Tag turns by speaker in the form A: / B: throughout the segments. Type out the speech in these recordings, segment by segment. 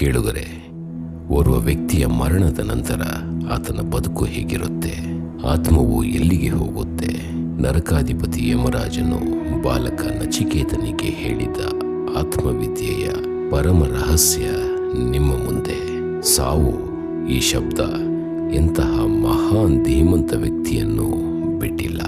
A: ಕೇಳುಗರೆ, ಓರ್ವ ವ್ಯಕ್ತಿಯ ಮರಣದ ನಂತರ ಆತನ ಬದುಕು ಹೇಗಿರುತ್ತೆ, ಆತ್ಮವು ಎಲ್ಲಿಗೆ ಹೋಗುತ್ತೆ? ನರಕಾಧಿಪತಿ ಯಮರಾಜನು ಬಾಲಕ ನಚಿಕೇತನಿಗೆ ಹೇಳಿದ ಆತ್ಮವಿದ್ಯೆಯ ಪರಮ ರಹಸ್ಯ ನಿಮ್ಮ ಮುಂದೆ. ಸಾವು ಈ ಶಬ್ದ, ಎಂತಹ ಮಹಾನ್ ಧೀಮಂತ ವ್ಯಕ್ತಿಯನ್ನು ಬಿಟ್ಟಿಲ್ಲ.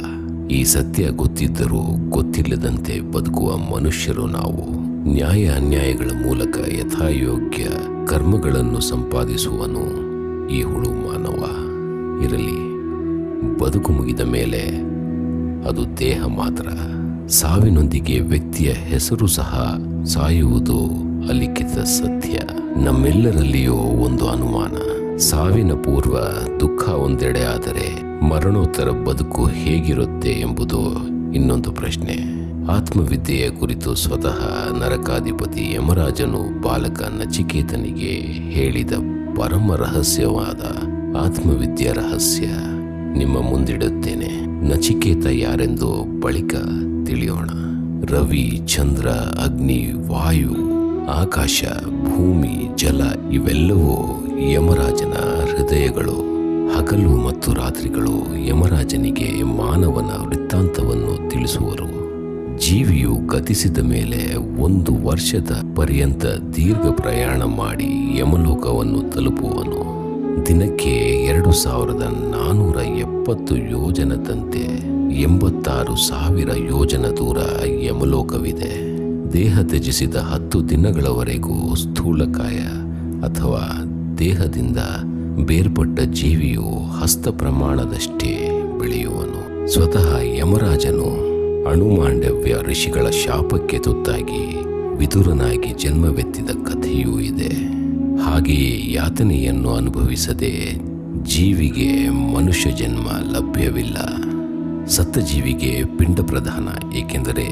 A: ಈ ಸತ್ಯ ಗೊತ್ತಿದ್ದರೂ ಗೊತ್ತಿಲ್ಲದಂತೆ ಬದುಕುವ ಮನುಷ್ಯರು ನಾವು. ನ್ಯಾಯ ಅನ್ಯಾಯಗಳ ಮೂಲಕ ಯಥಾಯೋಗ್ಯ ಕರ್ಮಗಳನ್ನು ಸಂಪಾದಿಸುವನು ಈ ಹುಳು ಮಾನವ. ಇರಲಿ, ಬದುಕು ಮುಗಿದ ಮೇಲೆ ಅದು ದೇಹ ಮಾತ್ರ. ಸಾವಿನೊಂದಿಗೆ ವ್ಯಕ್ತಿಯ ಹೆಸರು ಸಹ ಸಾಯುವುದು ಅಲಿಖಿತ ಸತ್ಯ. ನಮ್ಮೆಲ್ಲರಲ್ಲಿಯೂ ಒಂದು ಅನುಮಾನ. ಸಾವಿನ ಪೂರ್ವ ದುಃಖ ಒಂದೆಡೆ ಆದರೆ ಮರಣೋತ್ತರ ಬದುಕು ಹೇಗಿರುತ್ತೆ ಎಂಬುದು ಇನ್ನೊಂದು ಪ್ರಶ್ನೆ. ಆತ್ಮವಿದ್ಯೆಯ ಕುರಿತು ಸ್ವತಃ ನರಕಾಧಿಪತಿ ಯಮರಾಜನು ಬಾಲಕ ನಚಿಕೇತನಿಗೆ ಹೇಳಿದ ಪರಮ ರಹಸ್ಯವಾದ ಆತ್ಮವಿದ್ಯಾ ರಹಸ್ಯ ನಿಮ್ಮ ಮುಂದಿಡುತ್ತೇನೆ. ನಚಿಕೇತ ಯಾರೆಂದು ಬಳಿಕ ತಿಳಿಯೋಣ. ರವಿ, ಚಂದ್ರ, ಅಗ್ನಿ, ವಾಯು, ಆಕಾಶ, ಭೂಮಿ, ಜಲ ಇವೆಲ್ಲವೂ ಯಮರಾಜನ ಹೃದಯಗಳು. ಹಗಲು ಮತ್ತು ರಾತ್ರಿಗಳು ಯಮರಾಜನಿಗೆ ಮಾನವನ ವೃತ್ತಾಂತವನ್ನು ತಿಳಿಸುವರು. ಜೀವಿಯು ಗತಿಸಿದ ಮೇಲೆ ಒಂದು ವರ್ಷದ ಪರ್ಯಂತ ದೀರ್ಘ ಪ್ರಯಾಣ ಮಾಡಿ ಯಮಲೋಕವನ್ನು ತಲುಪುವನು. ದಿನಕ್ಕೆ ಎರಡು ಸಾವಿರದ ನಾನೂರ ಎಪ್ಪತ್ತು ಯೋಜನದಂತೆ ಎಂಬತ್ತಾರು ಸಾವಿರ ಯೋಜನ ದೂರ ಯಮಲೋಕವಿದೆ. ದೇಹ ತ್ಯಜಿಸಿದ ಹತ್ತು ದಿನಗಳವರೆಗೂ ಸ್ಥೂಲಕಾಯ ಅಥವಾ ದೇಹದಿಂದ ಬೇರ್ಪಟ್ಟ ಜೀವಿಯು ಹಸ್ತ ಪ್ರಮಾಣದಷ್ಟೇ ಬೆಳೆಯುವನು. ಸ್ವತಃ ಯಮರಾಜನು ಅಣುಮಾಂಡವ್ಯ ಋಷಿಗಳ ಶಾಪಕ್ಕೆ ತುತ್ತಾಗಿ ವಿದುರನಾಗಿ ಜನ್ಮವೆತ್ತಿದ ಕಥೆಯೂ ಇದೆ. ಹಾಗೆಯೇ ಯಾತನೆಯನ್ನು ಅನುಭವಿಸದೆ ಜೀವಿಗೆ ಮನುಷ್ಯ ಜನ್ಮ ಲಭ್ಯವಿಲ್ಲ. ಸತ್ತ ಜೀವಿಗೆ ಪಿಂಡ ಪ್ರಧಾನ, ಏಕೆಂದರೆ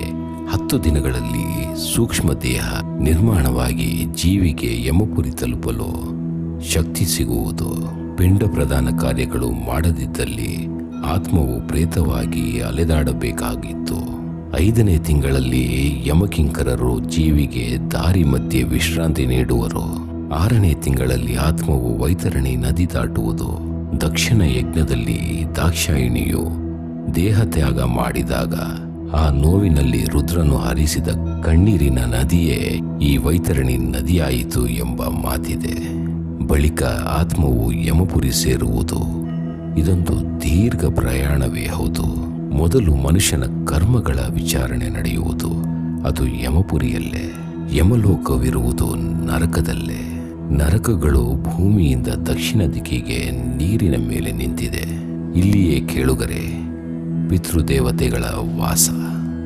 A: ಹತ್ತು ದಿನಗಳಲ್ಲಿ ಸೂಕ್ಷ್ಮ ದೇಹ ನಿರ್ಮಾಣವಾಗಿ ಜೀವಿಗೆ ಯಮಪುರಿ ತಲುಪಲು ಶಕ್ತಿ ಸಿಗುವುದು. ಪಿಂಡ ಪ್ರಧಾನ ಕಾರ್ಯಗಳು ಮಾಡದಿದ್ದಲ್ಲಿ ಆತ್ಮವು ಪ್ರೇತವಾಗಿ ಅಲೆದಾಡಬೇಕಾಗಿತ್ತು. ಐದನೇ ತಿಂಗಳಲ್ಲಿ ಯಮಕಿಂಕರರು ಜೀವಿಗೆ ದಾರಿ ಮಧ್ಯೆ ವಿಶ್ರಾಂತಿ ನೀಡುವರು. ಆರನೇ ತಿಂಗಳಲ್ಲಿ ಆತ್ಮವು ವೈತರಣಿ ನದಿ ದಾಟುವುದು. ದಕ್ಷಿಣ ಯಜ್ಞದಲ್ಲಿ ದಾಕ್ಷಾಯಿಣಿಯು ದೇಹ ತ್ಯಾಗ ಮಾಡಿದಾಗ ಆ ನೋವಿನಲ್ಲಿ ರುದ್ರನು ಹರಿಸಿದ ಕಣ್ಣೀರಿನ ನದಿಯೇ ಈ ವೈತರಣಿ ನದಿಯಾಯಿತು ಎಂಬ ಮಾತಿದೆ. ಬಳಿಕ ಆತ್ಮವು ಯಮಪುರಿ ಸೇರುವುದು. ಇದೊಂದು ದೀರ್ಘ ಪ್ರಯಾಣವೇ ಹೌದು. ಮೊದಲು ಮನುಷ್ಯನ ಕರ್ಮಗಳ ವಿಚಾರಣೆ ನಡೆಯುವುದು. ಅದು ಯಮಪುರಿಯಲ್ಲೇ, ಯಮಲೋಕವಿರುವುದು ನರಕದಲ್ಲೇ. ನರಕಗಳು ಭೂಮಿಯಿಂದ ದಕ್ಷಿಣ ದಿಕ್ಕಿಗೆ ನೀರಿನ ಮೇಲೆ ನಿಂತಿದೆ. ಇಲ್ಲಿಯೇ ಕೇಳುಗರೆ, ಪಿತೃದೇವತೆಗಳ ವಾಸ.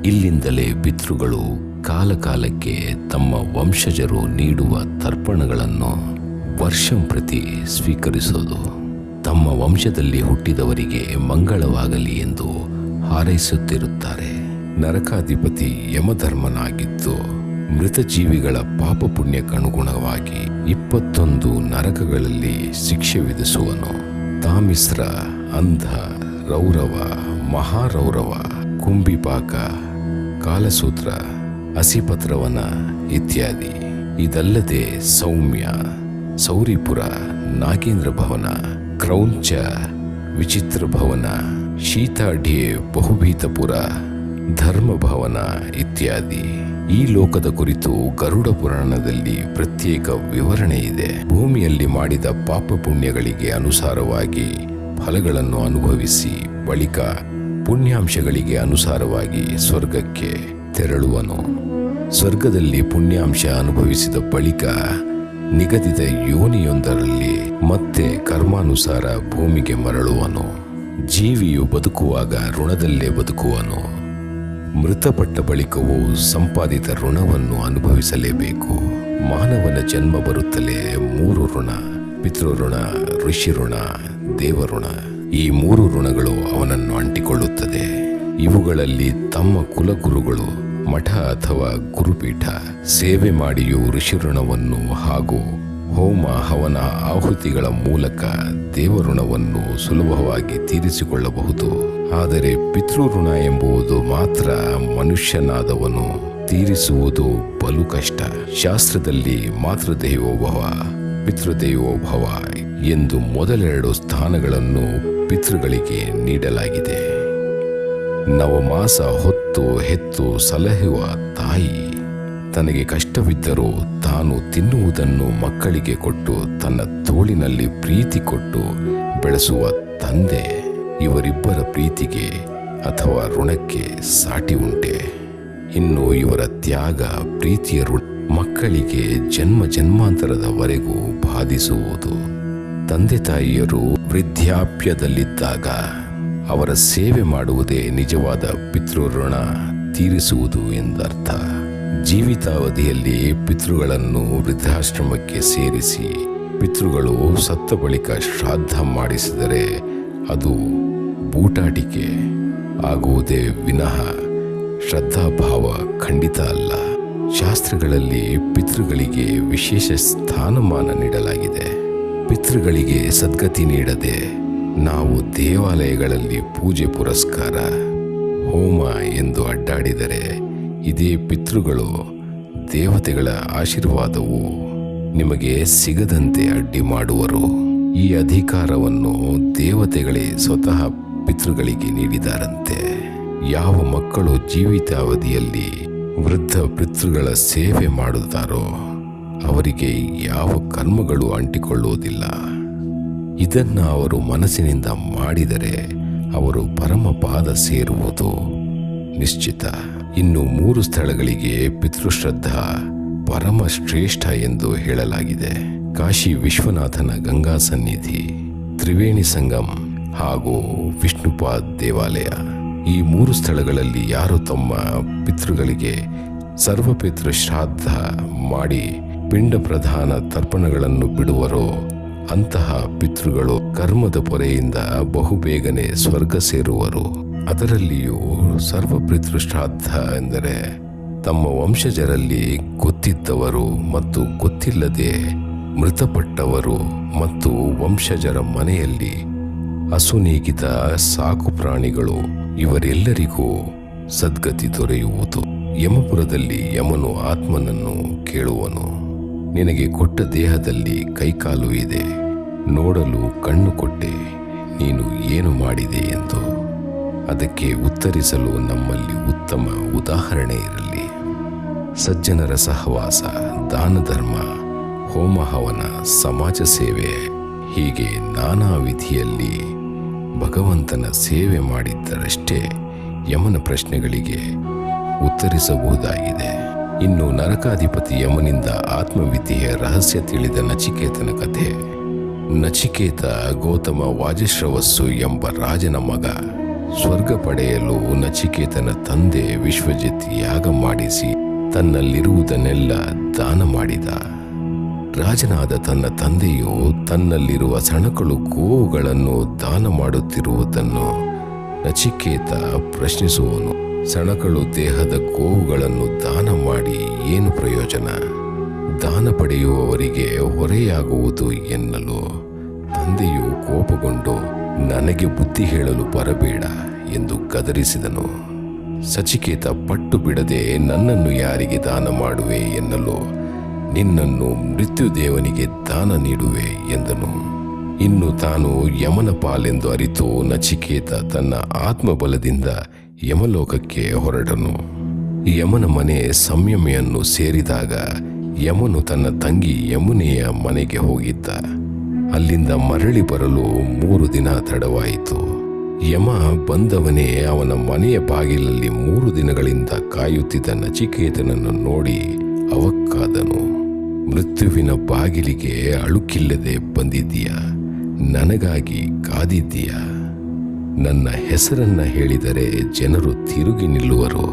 A: ಇಲ್ಲಿಂದಲೇ ಪಿತೃಗಳು ಕಾಲಕಾಲಕ್ಕೆ ತಮ್ಮ ವಂಶಜರು ನೀಡುವ ತರ್ಪಣಗಳನ್ನು ವರ್ಷಂ ಪ್ರತಿ ಸ್ವೀಕರಿಸೋದು. ತಮ್ಮ ವಂಶದಲ್ಲಿ ಹುಟ್ಟಿದವರಿಗೆ ಮಂಗಳವಾಗಲಿ ಎಂದು ಹಾರೈಸುತ್ತಿರುತ್ತಾರೆ. ನರಕಾಧಿಪತಿ ಯಮಧರ್ಮನಾಗಿದ್ದು ಮೃತ ಜೀವಿಗಳ ಪಾಪ ಪುಣ್ಯಕ್ಕನುಗುಣವಾಗಿ ಇಪ್ಪತ್ತೊಂದು ನರಕಗಳಲ್ಲಿ ಶಿಕ್ಷೆ ವಿಧಿಸುವನು. ತಾಮಿಸ್ರ, ಅಂಧ, ರೌರವ, ಮಹಾರೌರವ, ಕುಂಭಿಪಾಕ, ಕಾಲಸೂತ್ರ, ಅಸಿಪತ್ರವನ ಇತ್ಯಾದಿ. ಇದಲ್ಲದೆ ಸೌಮ್ಯ, ಸೌರಿಪುರ, ನಾಗೇಂದ್ರ ಭವನ ಕ್ರೌಂಚ, ವಿಚಿತ್ರ ಭವನ, ಶೀತಾಢ್ಯೆ ಬಹುಭೀತಪುರ ಧರ್ಮಭವನ ಇತ್ಯಾದಿ. ಈ ಲೋಕದ ಕುರಿತು ಗರುಡ ಪುರಾಣದಲ್ಲಿ ಪ್ರತ್ಯೇಕ ವಿವರಣೆ ಇದೆ. ಭೂಮಿಯಲ್ಲಿ ಮಾಡಿದ ಪಾಪ ಪುಣ್ಯಗಳಿಗೆ ಅನುಸಾರವಾಗಿ ಫಲಗಳನ್ನು ಅನುಭವಿಸಿ ಬಳಿಕ ಪುಣ್ಯಾಂಶಗಳಿಗೆ ಅನುಸಾರವಾಗಿ ಸ್ವರ್ಗಕ್ಕೆ ತೆರಳುವನು. ಸ್ವರ್ಗದಲ್ಲಿ ಪುಣ್ಯಾಂಶ ಅನುಭವಿಸಿದ ಬಳಿಕ ನಿಗದಿತ ಯೋನಿಯೊಂದರಲ್ಲಿ ಮತ್ತೆ ಕರ್ಮಾನುಸಾರ ಭೂಮಿಗೆ ಮರಳುವನು. ಜೀವಿಯು ಬದುಕುವಾಗ ಋಣದಲ್ಲೇ ಬದುಕುವನು. ಮೃತಪಟ್ಟ ಬಳಿಕವೂ ಸಂಪಾದಿತ ಋಣವನ್ನು ಅನುಭವಿಸಲೇಬೇಕು. ಮಾನವನ ಜನ್ಮ ಬರುತ್ತಲೇ ಮೂರು ಋಣ, ಪಿತೃಋಣ, ಋಷಿಋಣ, ದೇವಋಣ. ಈ ಮೂರು ಋಣಗಳು ಅವನನ್ನು ಅಂಟಿಕೊಳ್ಳುತ್ತದೆ. ಇವುಗಳಲ್ಲಿ ತಮ್ಮ ಕುಲಗುರುಗಳು ಮಠ ಅಥವಾ ಗುರುಪೀಠ ಸೇವೆ ಮಾಡಿಯೂ ಋಷಿ ಋಣವನ್ನು ಹಾಗೂ ಹೋಮ ಹವನ ಆಹುತಿಗಳ ಮೂಲಕ ದೇವಋಣವನ್ನು ಸುಲಭವಾಗಿ ತೀರಿಸಿಕೊಳ್ಳಬಹುದು. ಆದರೆ ಪಿತೃಋಣ ಎಂಬುದು ಮಾತ್ರ ಮನುಷ್ಯನಾದವನು ತೀರಿಸುವುದು ಬಲು ಕಷ್ಟ. ಶಾಸ್ತ್ರದಲ್ಲಿ ಮಾತೃದೇವೋಭವ, ಪಿತೃದೇವೋಭವ ಎಂದು ಮೊದಲೆರಡು ಸ್ಥಾನಗಳನ್ನು ಪಿತೃಗಳಿಗೆ ನೀಡಲಾಗಿದೆ. ನವಮಾಸ ಹೊತ್ತು ಹೆತ್ತು ಸಲಹುವ ತಾಯಿ. ತನಗೆ ಕಷ್ಟವಿದ್ದರೂ ತಾನು ತಿನ್ನುವುದನ್ನು ಮಕ್ಕಳಿಗೆ ಕೊಟ್ಟು ತನ್ನ ತೋಳಿನಲ್ಲಿ ಪ್ರೀತಿ ಕೊಟ್ಟು ಬೆಳೆಸುವ ತಂದೆ ಇವರಿಬ್ಬರ ಪ್ರೀತಿಗೆ ಅಥವಾ ಋಣಕ್ಕೆ ಸಾಟಿ ಉಂಟೆ. ಇನ್ನು ಇವರ ತ್ಯಾಗ ಪ್ರೀತಿಯ ಋಣ ಮಕ್ಕಳಿಗೆ ಜನ್ಮ ಜನ್ಮಾಂತರದವರೆಗೂ ಬಾಧಿಸುವುದು. ತಂದೆ ತಾಯಿಯರು ವೃದ್ಧಾಪ್ಯದಲ್ಲಿದ್ದಾಗ ಅವರ ಸೇವೆ ಮಾಡುವುದೇ ನಿಜವಾದ ಪಿತೃಋಣ ತೀರಿಸುವುದು ಎಂದರ್ಥ. ಜೀವಿತಾವಧಿಯಲ್ಲಿ ಪಿತೃಗಳನ್ನು ವೃದ್ಧಾಶ್ರಮಕ್ಕೆ ಸೇರಿಸಿ ಪಿತೃಗಳು ಸತ್ತ ಬಳಿಕ ಶ್ರಾದ್ದ ಮಾಡಿಸಿದರೆ ಅದು ಬೂಟಾಟಿಕೆ ಆಗುವುದೇ ವಿನಃ ಶ್ರದ್ಧಾಭಾವ ಖಂಡಿತ ಅಲ್ಲ. ಶಾಸ್ತ್ರಗಳಲ್ಲಿ ಪಿತೃಗಳಿಗೆ ವಿಶೇಷ ಸ್ಥಾನಮಾನ ನೀಡಲಾಗಿದೆ. ಪಿತೃಗಳಿಗೆ ಸದ್ಗತಿ ನೀಡದೆ ನಾವು ದೇವಾಲಯಗಳಲ್ಲಿ ಪೂಜೆ ಪುರಸ್ಕಾರ, ಹೋಮ ಎಂದು ಅಡ್ಡಾಡಿದರೆ ಇದೇ ಪಿತೃಗಳು ದೇವತೆಗಳ ಆಶೀರ್ವಾದವು ನಿಮಗೆ ಸಿಗದಂತೆ ಅಡ್ಡಿ ಮಾಡುವರು. ಈ ಅಧಿಕಾರವನ್ನು ದೇವತೆಗಳೇ ಸ್ವತಃ ಪಿತೃಗಳಿಗೆ ನೀಡಿದಾರಂತೆ. ಯಾವ ಮಕ್ಕಳು ಜೀವಿತಾವಧಿಯಲ್ಲಿ ವೃದ್ಧ ಪಿತೃಗಳ ಸೇವೆ ಮಾಡುತ್ತಾರೋ, ಅವರಿಗೆ ಯಾವ ಕರ್ಮಗಳು ಅಂಟಿಕೊಳ್ಳುವುದಿಲ್ಲ. ಇದನ್ನ ಅವರು ಮನಸ್ಸಿನಿಂದ ಮಾಡಿದರೆ ಅವರು ಪರಮಪಾದ ಸೇರುವುದು. ನಿಶ್ಚಿತ. ಇನ್ನು ಮೂರು ಸ್ಥಳಗಳಿಗೆ ಪಿತೃಶ್ರದ್ಧಾ ಪರಮ ಶ್ರೇಷ್ಠ ಎಂದು ಹೇಳಲಾಗಿದೆ. ಕಾಶಿ ವಿಶ್ವನಾಥನ ಗಂಗಾ ಸನ್ನಿಧಿ, ತ್ರಿವೇಣಿ ಸಂಗಮ್ ಹಾಗೂ ವಿಷ್ಣುಪಾದ್ ದೇವಾಲಯ. ಈ ಮೂರು ಸ್ಥಳಗಳಲ್ಲಿ ಯಾರು ತಮ್ಮ ಪಿತೃಗಳಿಗೆ ಸರ್ವಪಿತೃ ಶ್ರಾದ್ದ ಮಾಡಿ ಪಿಂಡ ಪ್ರಧಾನ ತರ್ಪಣಗಳನ್ನು ಬಿಡುವರೋ ಅಂತಹ ಪಿತೃಗಳು ಕರ್ಮದ ಪೊರೆಯಿಂದ ಬಹುಬೇಗನೆ ಸ್ವರ್ಗ ಸೇರುವರು. ಅದರಲ್ಲಿಯೂ ಸರ್ವ ಪಿತೃಶ್ರಾದ್ದ ಎಂದರೆ ತಮ್ಮ ವಂಶಜರಲ್ಲಿ ಗೊತ್ತಿದ್ದವರು ಮತ್ತು ಗೊತ್ತಿಲ್ಲದೆ ಮೃತಪಟ್ಟವರು ಮತ್ತು ವಂಶಜರ ಮನೆಯಲ್ಲಿ ಅಸುನೀಗಿದ ಸಾಕು ಪ್ರಾಣಿಗಳು ಇವರೆಲ್ಲರಿಗೂ ಸದ್ಗತಿ ದೊರೆಯುವುದು. ಯಮಪುರದಲ್ಲಿ ಯಮನು ಆತ್ಮನನ್ನು ಕೇಳುವನು. ನಿನಗೆ ಕೊಟ್ಟ ದೇಹದಲ್ಲಿ ಕೈಕಾಲು ಇದೆ. ನೋಡಲು ಕಣ್ಣು ಕೊಟ್ಟೆ. ನೀನು ಏನು ಮಾಡಿದೆ ಎಂದು. ಅದಕ್ಕೆ ಉತ್ತರಿಸಲು ನಮ್ಮಲ್ಲಿ ಉತ್ತಮ ಉದಾಹರಣೆ ಇರಲಿ. ಸಜ್ಜನರ ಸಹವಾಸ ದಾನ ಧರ್ಮ ಹೋಮ ಹವನ ಸಮಾಜ ಸೇವೆ, ಹೀಗೆ ನಾನಾ ವಿಧಿಯಲ್ಲಿ ಭಗವಂತನ ಸೇವೆ ಮಾಡಿದ್ದರಷ್ಟೇ ಯಮನ ಪ್ರಶ್ನೆಗಳಿಗೆ ಉತ್ತರಿಸಬಹುದಾಗಿದೆ. ಇನ್ನು ನರಕಾಧಿಪತಿ ಯಮನಿಂದ ಆತ್ಮವಿದ್ಯೆಯ ರಹಸ್ಯ ತಿಳಿದ ನಚಿಕೇತನ ಕಥೆ. ನಚಿಕೇತ ಗೌತಮ ವಾಜಶ್ರವಸ್ಸು ಎಂಬ ರಾಜನ ಮಗ. ಸ್ವರ್ಗ ಪಡೆಯಲು ನಚಿಕೇತನ ತಂದೆ ವಿಶ್ವಜಿತ್ ಯಾಗ ಮಾಡಿಸಿ ತನ್ನಲ್ಲಿರುವುದನ್ನೆಲ್ಲ ದಾನ ಮಾಡಿದ. ರಾಜನಾದ ತನ್ನ ತಂದೆಯು ತನ್ನಲ್ಲಿರುವ ಸಣಕಳು ಗೋವುಗಳನ್ನು ದಾನ ಮಾಡುತ್ತಿರುವುದನ್ನು ನಚಿಕೇತ ಪ್ರಶ್ನಿಸುವನು. ಸಣಕಳು ದೇಹದ ಕೋವುಗಳನ್ನು ದಾನ ಮಾಡಿ ಏನು ಪ್ರಯೋಜನ? ದಾನ ಪಡೆಯುವವರಿಗೆ ಹೊರೆಯಾಗುವುದು ಎನ್ನಲು ತಂದೆಯು ಕೋಪಗೊಂಡು, ನನಗೆ ಬುದ್ಧಿ ಹೇಳಲು ಬರಬೇಡ ಎಂದು ಗದರಿಸಿದನು. ಸಚಿಕೇತ ಪಟ್ಟು ಬಿಡದೆ, ನನ್ನನ್ನು ಯಾರಿಗೆ ದಾನ ಮಾಡುವೆ ಎನ್ನಲು, ನಿನ್ನನ್ನು ಮೃತ್ಯುದೇವನಿಗೆ ದಾನ ನೀಡುವೆ ಎಂದನು. ಇನ್ನು ತಾನು ಯಮನ ಪಾಲೆಂದು ಅರಿತು, ನಚಿಕೇತ ತನ್ನ ಆತ್ಮಬಲದಿಂದ ಯಮಲೋಕಕ್ಕೆ ಹೊರಟನು. ಯಮನ ಮನೆ ಸಂಯಮಿಯನ್ನು ಸೇರಿದಾಗ ಯಮನು ತನ್ನ ತಂಗಿ ಯಮುನೆಯ ಮನೆಗೆ ಹೋಗಿದ್ದ. ಅಲ್ಲಿಂದ ಮರಳಿ ಬರಲು ಮೂರು ದಿನ ತಡವಾಯಿತು. ಯಮ ಬಂದವನೇ ಅವನ ಮನೆಯ ಬಾಗಿಲಲ್ಲಿ ಮೂರು ದಿನಗಳಿಂದ ಕಾಯುತ್ತಿದ್ದ ನಚಿಕೇತನನ್ನು ನೋಡಿ ಅವಕ್ಕಾದನು. ಮೃತ್ಯುವಿನ ಬಾಗಿಲಿಗೆ ಅಳುಕಿಲ್ಲದೆ ಬಂದಿದ್ದೀಯ? ನನಗಾಗಿ ಕಾದಿದ್ದೀಯ? ನನ್ನ ಹೆಸರನ್ನ ಹೇಳಿದರೆ ಜನರು ತಿರುಗಿ ನಿಲ್ಲುವರು.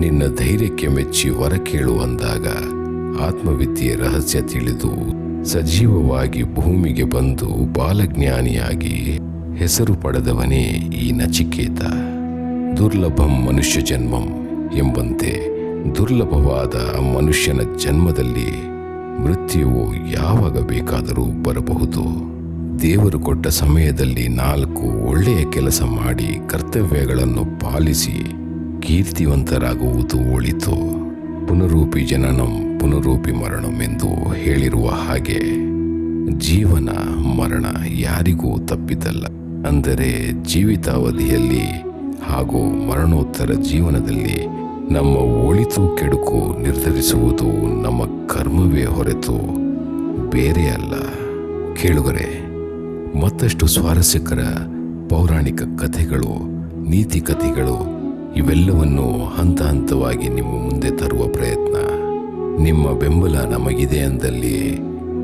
A: ನಿನ್ನ ಧೈರ್ಯಕ್ಕೆ ಮೆಚ್ಚಿ ವರ ಕೇಳು ಅಂದಾಗ ಆತ್ಮವಿದ್ಯೆ ರಹಸ್ಯ ತಿಳಿದು ಸಜೀವವಾಗಿ ಭೂಮಿಗೆ ಬಂದು ಬಾಲಜ್ಞಾನಿಯಾಗಿ ಹೆಸರು ಪಡೆದವನೇ ಈ ನಚಿಕೇತ. ದುರ್ಲಭಂ ಮನುಷ್ಯ ಜನ್ಮಂ ಎಂಬಂತೆ ದುರ್ಲಭವಾದ ಮನುಷ್ಯನ ಜನ್ಮದಲ್ಲಿ ಮೃತ್ಯುವು ಯಾವಾಗ ಬೇಕಾದರೂ ಬರಬಹುದು. ದೇವರು ಕೊಟ್ಟ ಸಮಯದಲ್ಲಿ ನಾಲ್ಕು ಒಳ್ಳೆಯ ಕೆಲಸ ಮಾಡಿ ಕರ್ತವ್ಯಗಳನ್ನು ಪಾಲಿಸಿ ಕೀರ್ತಿವಂತರಾಗುವುದು ಒಳಿತು. ಪುನರೂಪಿ ಜನನಂ, ಪುನರೂಪಿ ಮರಣಂ ಎಂದು ಹೇಳಿರುವ ಹಾಗೆ ಜೀವನ ಮರಣ ಯಾರಿಗೂ ತಪ್ಪಿದಲ್ಲ ಅಂದರೆ ಜೀವಿತಾವಧಿಯಲ್ಲಿ ಹಾಗೂ ಮರಣೋತ್ತರ ಜೀವನದಲ್ಲಿ ನಮ್ಮ ಒಳಿತು ಕೆಡುಕು ನಿರ್ಧರಿಸುವುದು ನಮ್ಮ ಕರ್ಮವೇ ಹೊರತು ಬೇರೆ ಅಲ್ಲ ಕೇಳುಗರೆ ಮತ್ತಷ್ಟು ಸ್ವಾರಸ್ಯಕರ ಪೌರಾಣಿಕ ಕಥೆಗಳು, ನೀತಿ ಕಥೆಗಳು ಇವೆಲ್ಲವನ್ನು ಹಂತ ಹಂತವಾಗಿ ನಿಮ್ಮ ಮುಂದೆ ತರುವ ಪ್ರಯತ್ನ. ನಿಮ್ಮ ಬೆಂಬಲ ನಮಗಿದೆ ಅಂದಲ್ಲಿ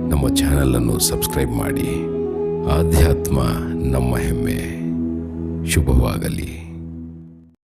A: ನಮ್ಮ ಚಾನಲನ್ನು ಸಬ್ಸ್ಕ್ರೈಬ್ ಮಾಡಿ. ಆಧ್ಯಾತ್ಮ ನಮ್ಮ ಹೆಮ್ಮೆ. ಶುಭವಾಗಲಿ.